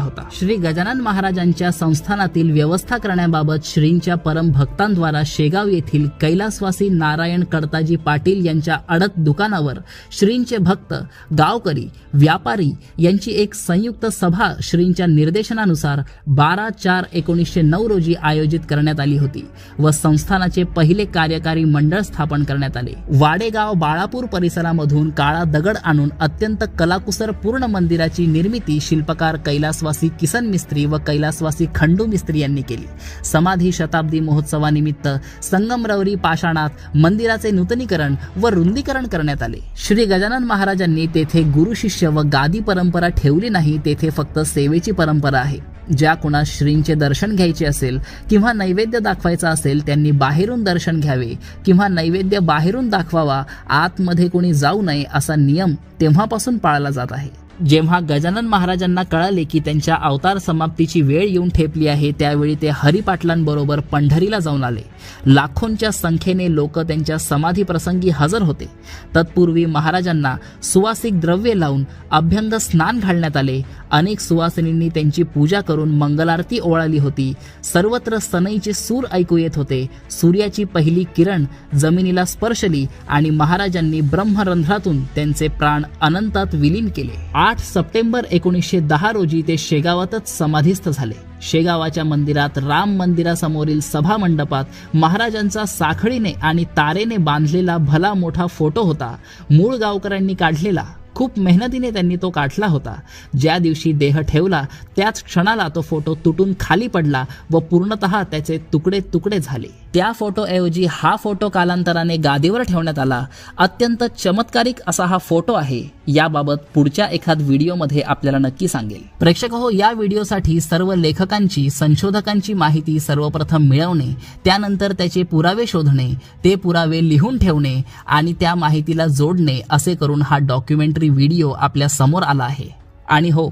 आवश्यकता होता. श्री गजानन महाराजांच्या संस्थानातील व्यवस्था करण्याबाबत श्रींच्या परम भक्तांद्वारा शेगाव येथील कैलासवासी नारायण कडताजी पाटील यांच्या अडत दुकानावर श्रींचे भक्त गावकरी व्यापारी यांची एक संयुक्त सभा श्रींच्या निर्देशनानुसार बारा चार एकोणीसशे नऊ रोजी आयोजित करण्यात आली होती व संस्थानाचे पहिले कार्यकारी मंडळ स्थापन करण्यात आले. वाडेगाव बाळापूर परिसरामधून काळा दगड आणून अत्यंत कलाकुसर पूर्ण मंदिराची निर्मिती शिल्पकार कैलासवासी किसन मिस्त्री व कैलासवासी खंडू मिस्त्री यांनी केली. समाधी शताब्दी महोत्सवानिमित्त संगमरवरी पाषाणात मंदिराचे नूतनीकरण व रुंदीकरण करण्यात आले. श्री गजानन महाराजांनी तेथे गुरु शिष्य व गादी परंपरा ठेवली नाही तेथे फक्त सेवेची परंपरा आहे. ज्या कुणा श्रींचे दर्शन घ्यायचे असेल किंवा नैवेद्य दाखवायचा असेल त्यांनी बाहेरून दर्शन घ्यावे किंवा नैवेद्य बाहेरून दाखवावा आतमध्ये कोणी जाऊ नये असा नियम तेव्हापासून पाळला जात आहे. जेव्हा गजानन महाराजांना कळाले की त्यांच्या अवतार समाप्तीची वेळ येऊन ठेपली आहे त्यावेळी ते हरिपाटलांबरोबर पंढरीला जाऊन आले. लाखोंच्या संख्येने लोक त्यांच्या समाधी प्रसंगी हजर होते. तत्पूर्वी महाराजांना सुवासिक द्रव्ये लावून अभ्यंग स्नान घालण्यात आले. अनेक सुवासिनींनी त्यांची पूजा करून मंगलारती ओळाली होती. सर्वत्र सनईचे सूर ऐकू येत होते. सूर्याची पहिली किरण जमिनीला स्पर्शली आणि महाराजांनी ब्रह्मरंध्रातून त्यांचे प्राण अनंतात विलीन केले. आठ सप्टेंबर एकोणीसशे दहा रोजी ते शेगावातच समाधीस्थ झाले. शेगावाच्या मंदिरात राम मंदिरासमोरील सभा मंडपात महाराजांचा साखळीने आणि तारेने बांधलेला भला मोठा फोटो होता. मूळ गावकऱ्यांनी काढलेला. खूप मेहनतीने त्यांनी तो काढला होता. ज्या दिवशी देह ठेवला त्याच क्षणाला तो फोटो तुटून खाली पडला व पूर्णतः त्याचे तुकडे तुकडे झाले. त्या फोटोऐवजी हा फोटो कालांतराने गादीवर ठेवण्यात आला. अत्यंत चमत्कारिक असा हा फोटो आहे. याबाबत पुढच्या एखाद व्हिडिओमध्ये आपल्याला नक्की सांगेल. प्रेक्षक हो या व्हिडिओसाठी सर्व लेखकांची संशोधकांची माहिती सर्वप्रथम मिळवणे त्यानंतर त्याचे पुरावे शोधणे ते पुरावे लिहून ठेवणे आणि त्या माहितीला जोडणे असे करून हा डॉक्युमेंटरी व्हिडिओ आपल्यासमोर आला आहे. आणि हो